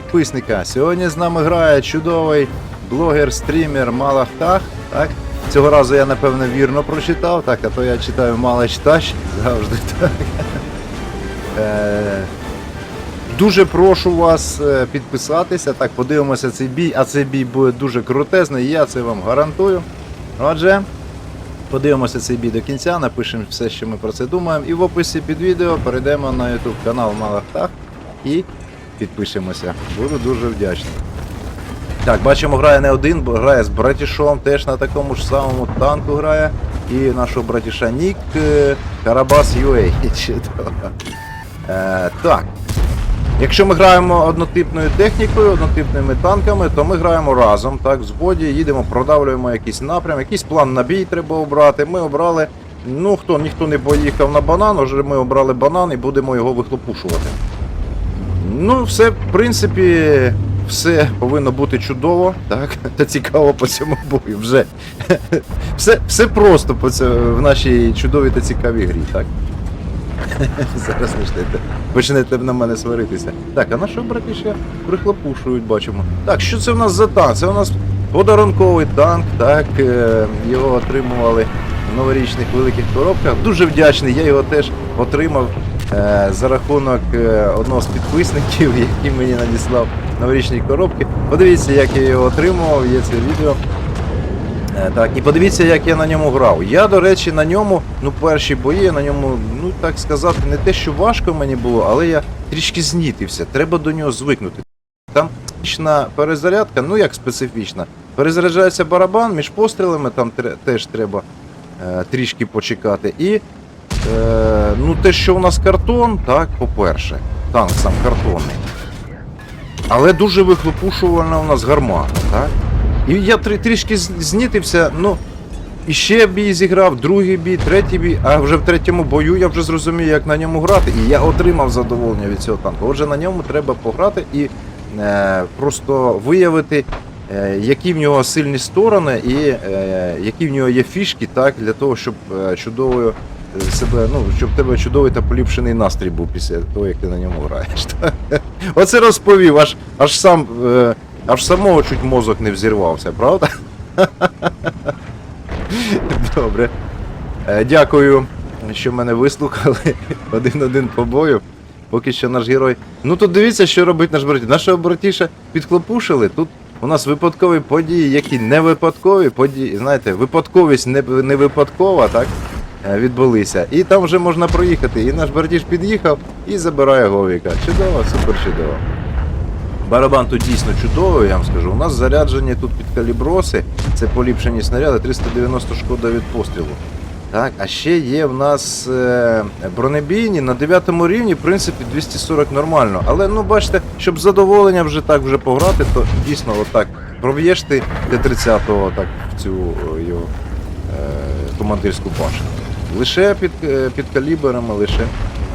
підписника. Сьогодні з нами грає чудовий блогер-стрімер Малахтах. Так? Цього разу я напевно вірно прочитав, так, а то я читаю Малачтач завжди так. Е, Дуже прошу вас е, підписатися. Так, подивимося цей бій, а цей бій буде дуже крутезний, я це вам гарантую. Отже, подивимося цей бій до кінця, напишемо все, що ми про це думаємо. І в описі під відео перейдемо на YouTube канал Малахтах і підпишемося. Буду дуже вдячний. Так, бачимо, грає не один, бо грає з братішом, теж на такому ж самому танку грає. І нашого братіша Нік е, Карабас UA. Е, так. Якщо ми граємо однотипною технікою, однотипними танками, то ми граємо разом, так, в згоді, їдемо, продавлюємо якийсь напрям, якийсь план на бій треба обрати. Ми обрали. Ну хто ніхто не поїхав на банан, вже ми обрали банан і будемо його вихлопушувати. Ну, все, в принципі, все повинно бути чудово, так? Та цікаво по цьому бою вже. Все, все просто по цьому, в нашій чудовій та цікавій грі, так? Зараз почнете, почнете на мене сваритися. Так, а на що брати ще прихлопушують, бачимо. Так, що це в нас за танк? Це у нас подарунковий танк, так, е, його отримували в новорічних великих коробках. Дуже вдячний, я його теж отримав за рахунок е, одного з підписників, який мені надіслав новорічні коробки. Подивіться, як я його отримував, є це відео. Е, Так, і подивіться, як я на ньому грав. Я, до речі, на ньому, ну, перші бої, на ньому, ну так сказати, не те, що важко мені було, але я трішки знітився. Треба до нього звикнути. Там специфічна перезарядка, ну як специфічна. Перезаряджається барабан між пострілами, там теж треба е, трішки почекати. І е, ну, те, що у нас картон, так, по-перше, танк сам картонний. Але дуже вихлопушувальна у нас гармата, так? І я трі- трішки знітився, ну. І ще бій зіграв, другий бій, третій бій, а вже в третьому бою я вже зрозумів, як на ньому грати, і я отримав задоволення від цього танку. Отже, на ньому треба пограти і е, просто виявити, е, які в нього сильні сторони і е, які в нього є фішки, так, для того, щоб е, чудовою себе, ну, щоб в тебе чудовий та поліпшений настрій був після того, як ти на ньому граєш. Оце розповів, аж, аж сам. Е, Аж самого чуть мозок не взірвався, правда? Добре. Е, Дякую, що мене вислухали. Один-один по бою. Поки що наш герой. Ну тут дивіться, що робить наш братіш. Нашого братіша підхлопушили. Тут у нас випадкові події, які не випадкові події. Знаєте, випадковість не, не випадкова, так? Е, Відбулися. І там вже можна проїхати. І наш братіш під'їхав і забирає Говіка. Чудово, супер чудово. Барабан тут дійсно чудовий, я вам скажу. У нас заряджені тут під каліброси, це поліпшені снаряди, 390 шкода від пострілу. Так, а ще є в нас е, бронебійні на 9 рівні, в принципі, 240 нормально. Але ну бачите, щоб задоволення вже так вже пограти, то дійсно отак проб'єш ти Т-30 так в цю о, його е, командирську башню. Лише під, е, під калібрами, лише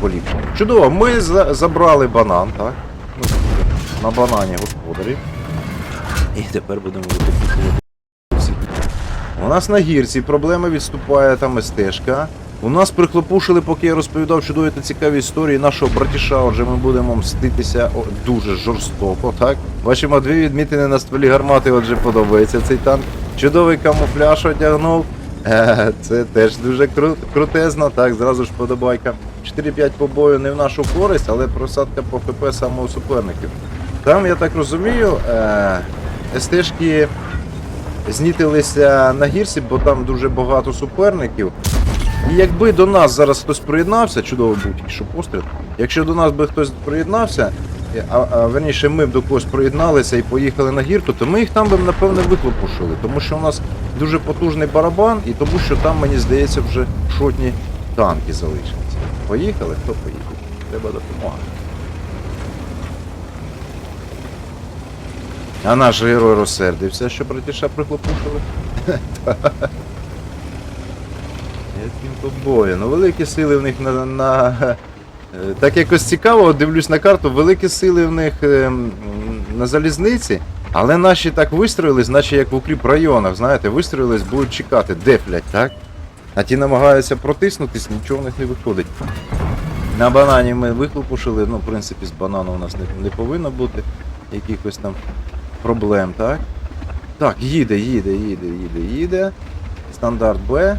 поліпшені. Чудово, ми за, забрали банан, так? Ну, на банані господарі. І тепер будемо викопувати всі. У нас на гірці проблема відступає там стежка. У нас прихлопушили, поки я розповідав чудові та цікаві історії нашого братіша. Отже, ми будемо мститися дуже жорстоко. Так, бачимо дві відмітини на стволі гармати. Отже, подобається цей танк. Чудовий камуфляж одягнув. Це теж дуже кру- крутезно. Так, зразу ж подобайка. 4-5 по бою не в нашу користь, але просадка по ХП саме у суперників. Там, я так розумію, е, СТшки знітилися на гірці, бо там дуже багато суперників. І якби до нас зараз хтось приєднався, чудово був що постріл. Якщо до нас би хтось приєднався, а, а верніше ми б до когось приєдналися і поїхали на гірку, то ми їх там би напевне виклопушили, тому що у нас дуже потужний барабан, і тому що там, мені здається, вже шотні танки залишилися. Поїхали? Хто поїхав? Треба допомагати. А наш герой розсердився, що братіша прихлопушили. Яким побоє. Ну великі сили в них на. на... е, Так якось цікаво, дивлюсь на карту, великі сили в них ем, на залізниці, але наші так вистроїлись, наче як в укріп районах, знаєте, вистроїлись, будуть чекати, дефлять, так? А ті намагаються протиснутись, нічого в них не виходить. На банані ми вихлопушили, ну, в принципі, з банану у нас не, не повинно бути. якихось там проблем, так? Так, їде, їде, їде, їде, їде. Стандарт Б.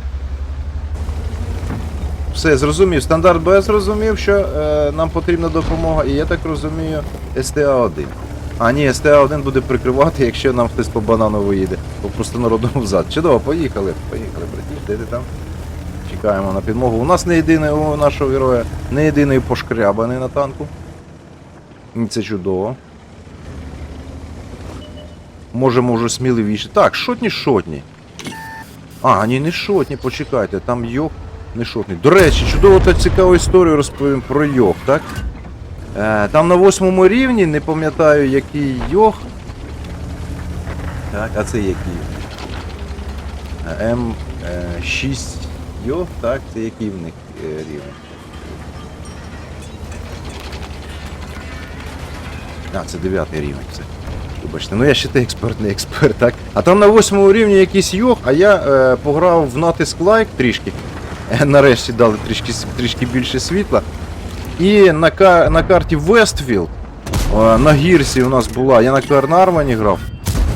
Все, зрозумів. Стандарт Б зрозумів, що е, нам потрібна допомога, і я так розумію, СТА-1. А ні, СТА-1 буде прикривати, якщо нам хтось по банану виїде. По простонародному взад. Чудово, поїхали. Поїхали, братіш, де ти там? Чекаємо на підмогу. У нас не єдиний у нашого героя, не єдиний пошкрябаний на танку. І це чудово. Можемо вже сміливіше. Так, шотні шотні. А, ні, не шотні, почекайте, там йох не шотний. До речі, чудово та цікаву історію розповім про йох, так? Е, там на восьмому рівні, не пам'ятаю який йох. Так, а це який? Е, М6 йох, так, це який в них е, рівень? А, це дев'ятий рівень, це. Вибачте, ну я ще той експерт, не експерт, так? А там на восьмому рівні якийсь йох, а я е, пограв в натиск лайк трішки. Нарешті дали трішки, трішки більше світла. І на, на карті Вестфілд, на гірсі у нас була, я на Карнарвані грав.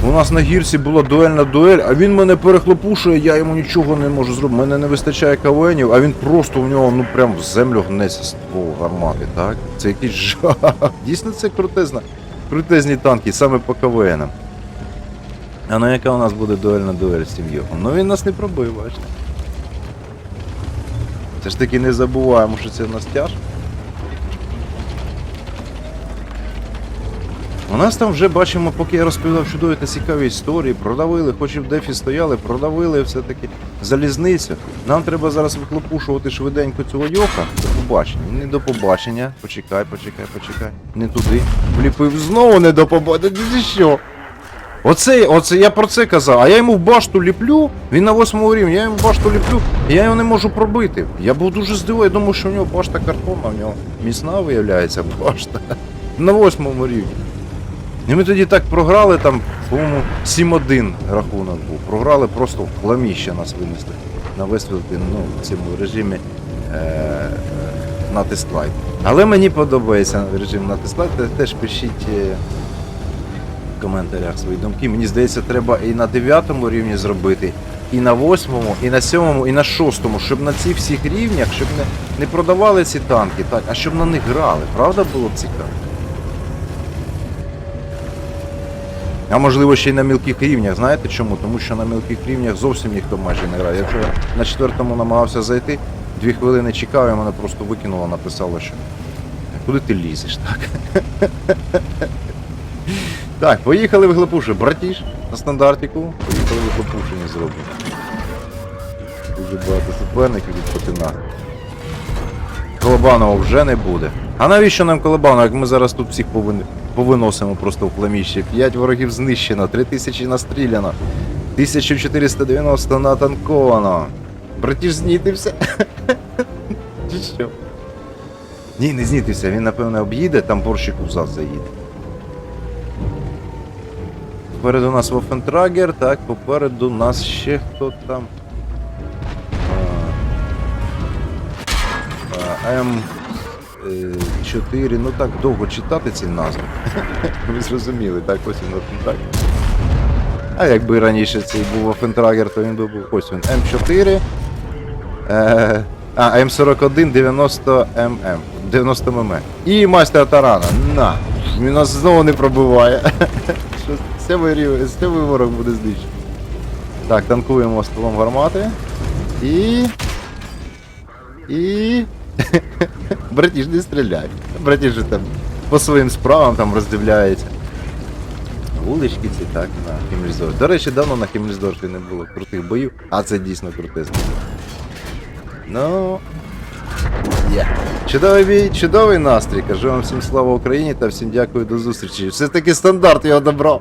У нас на гірсі була дуельна дуель, а він мене перехлопушує, я йому нічого не можу зробити. Мене не вистачає кавенів, а він просто у нього ну прям в землю гнеться з гармати, так? Це якийсь жах. Дійсно це крутезна. Крутезні танки, саме по КВНам. А ну яка у нас буде дуельна дуель з цим йохом? Ну він нас не пробив, бачите. Це ж таки не забуваємо, що це в нас тяж. У нас там вже бачимо, поки я розповідав чудові та цікаві історії, продавили, хоч і в дефі стояли, продавили все-таки залізницю. Нам треба зараз вихлопушувати швиденько цього йоха. До побачення. Не до побачення. Почекай, почекай, почекай. Не туди. Вліпив знову не до побачення. Що? Оце, оце я про це казав, а я йому в башту ліплю, він на восьмому рівні, я йому в башту ліплю, і я його не можу пробити. Я був дуже здивований, я думав, що в нього башта картонна, в нього міцна виявляється башта. На восьмому рівні. І ми тоді так програли, там, по-моєму, 7-1 рахунок був. Програли просто в хламіще нас винесли на Вестфілді, ну, в цьому режимі е- е- натиск. Але мені подобається режим натиск лайт, теж пишіть. Е- в коментарях свої думки. Мені здається, треба і на 9 рівні зробити, і на 8, і на 7, і на 6, щоб на цих всіх рівнях, щоб не, не продавали ці танки, так, а щоб на них грали. Правда було б цікаво? А можливо ще й на мілких рівнях. Знаєте чому? Тому що на мілких рівнях зовсім ніхто майже не грає. Якщо я на четвертому намагався зайти, дві хвилини чекав, і мене просто викинуло, написало, що куди ти лізеш, так? Так, поїхали в Глепуші. Братіш на стандартику. Поїхали в Глепушині зробимо. Дуже багато суперників від Потина. Колобанова вже не буде. А навіщо нам Колобанова, як ми зараз тут всіх повин... повиносимо просто в пламіще? 5 ворогів знищено, 3000 настріляно, 1490 натанковано. Братіш знітився. Чи що? Ні, не знітився, він напевно об'їде, там борщик взад заїде. Попереду нас Вофентрагер, так, попереду нас ще хто там. А, а, М4, ну так довго читати ці назви. Ви зрозуміли, так, ось він Вофентрагер. А якби раніше цей був Вофентрагер, то він би був ось він М4. Е, а, М41 90 ММ. 90 ММ. І майстер Тарана. На! Він нас знову не пробиває. Сьомий рівень, сьомий ворог буде знищений. Так, танкуємо стволом гармати. І. І. Братіж, не стріляй. Братіж там по своїм справам там роздивляється. Вулички ці так на Хіммельсдорфі. До речі, давно на Хіммельсдорфі не було крутих боїв, а це дійсно крутезний. Ну. Є. Чудовий бій, чудовий настрій. Кажу вам всім слава Україні та всім дякую до зустрічі. Все таки стандарт його добрав.